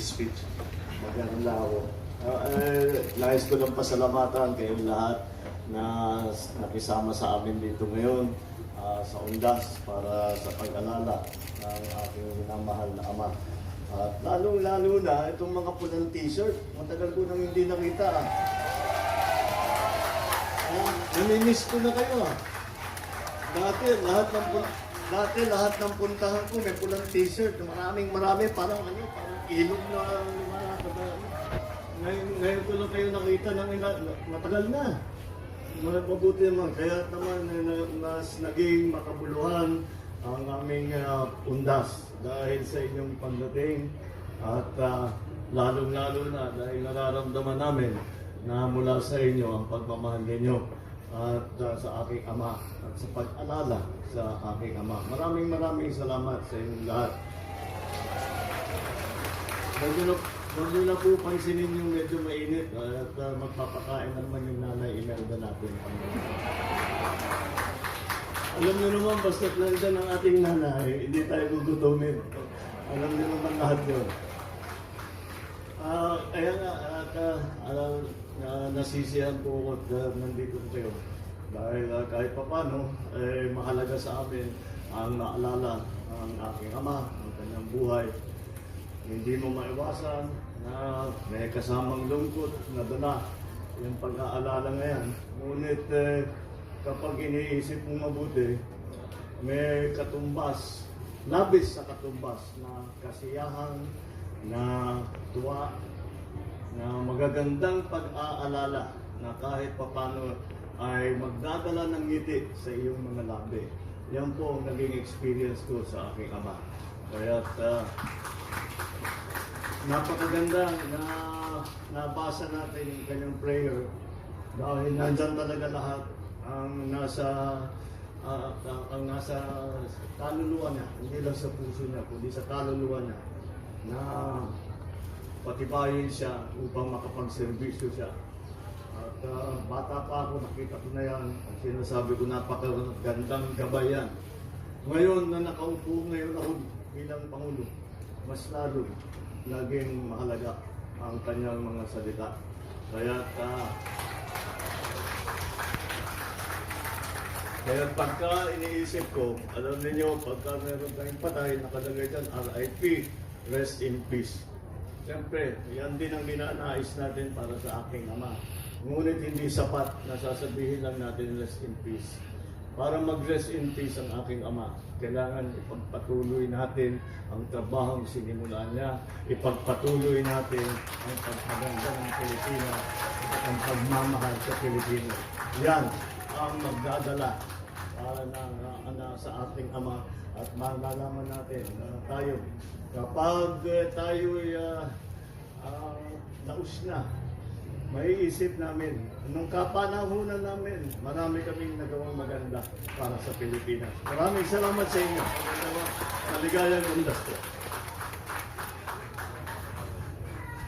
speech. Maganda ako. Uh, eh, nais ko lang pasalamatan kayong lahat na nakisama sa amin dito ngayon ah, sa Undas para sa pag-alala ng aking minamahal na ama. At lalong-lalo na itong mga pulang t-shirt. Matagal ko nang hindi nakita. ah. Ah, namimiss ko na kayo ah. Dati lahat ng dati lahat ng puntahan ko may pulang t-shirt. Maraming marami parang ano, parang ilog na lumalakad. Ngayon, ngayon ko lang kayo nakita ng ina- matagal na. Mga mabuti naman. Kaya naman eh, mas naging makabuluhan ang aming ah, undas dahil sa inyong pagdating at ah, lalong-lalo na dahil nararamdaman namin na mula sa inyo ang pagmamahal ninyo at ah, sa aking ama at sa pag-alala sa aking ama. Maraming maraming salamat sa inyong lahat. Nyo na, nyo na po pansinin yung medyo mainit at uh, magpapakain na naman yung nanay Imelda natin. Alam nyo naman, basta't nandyan ang ating nanay, hindi tayo gugutomin. Alam nyo naman lahat yun. Ah, kaya nga, at uh, alam, na nasisiyan po ako at uh, nandito kayo. Dahil ah, kahit pa paano, eh, mahalaga sa amin ang naalala ang aking ama, ang kanyang buhay. Hindi mo maiwasan na may kasamang lungkot na dala yung pag-aalala ngayon. Ngunit eh, kapag iniisip mo mabuti, may katumbas, labis sa katumbas na kasiyahan, na tuwa, na magagandang pag-aalala na kahit papano ay magdadala ng ngiti sa iyong mga labi. Yan po ang naging experience ko sa aking ama. Kaya napakaganda na nabasa natin yung kanyang prayer dahil nandyan talaga lahat ang nasa ah, ang, ang nasa kaluluwa niya, hindi lang sa puso niya, kundi sa kaluluwa niya na patibayin siya upang makapagserbisyo siya. At ah, bata pa ako, nakita ko na yan. Ang sinasabi ko, napakagandang gabayan. Ngayon na nakaupo ngayon ako bilang Pangulo, mas lalo naging mahalaga ang kanyang mga salita. Kaya uh, kaya pagka iniisip ko, alam niyo pagka meron tayong patay, nakalagay dyan, RIP, rest in peace. Siyempre, yan din ang ninanais natin para sa aking ama. Ngunit hindi sapat na sasabihin lang natin rest in peace. Para mag-rest in peace ang aking ama, kailangan ipagpatuloy natin ang trabahong sinimulan niya, ipagpatuloy natin ang pagpaganda ng Pilipinas at ang pagmamahal sa Pilipinas. Yan ang magdadala ah, ng, ah, na sa ating ama. At malalaman natin na tayo kapag eh, tayo ay ah, ah, naus na maiisip namin nung kapanahunan namin marami kaming nagawang maganda para sa Pilipinas. Maraming salamat sa inyo. Maligayang po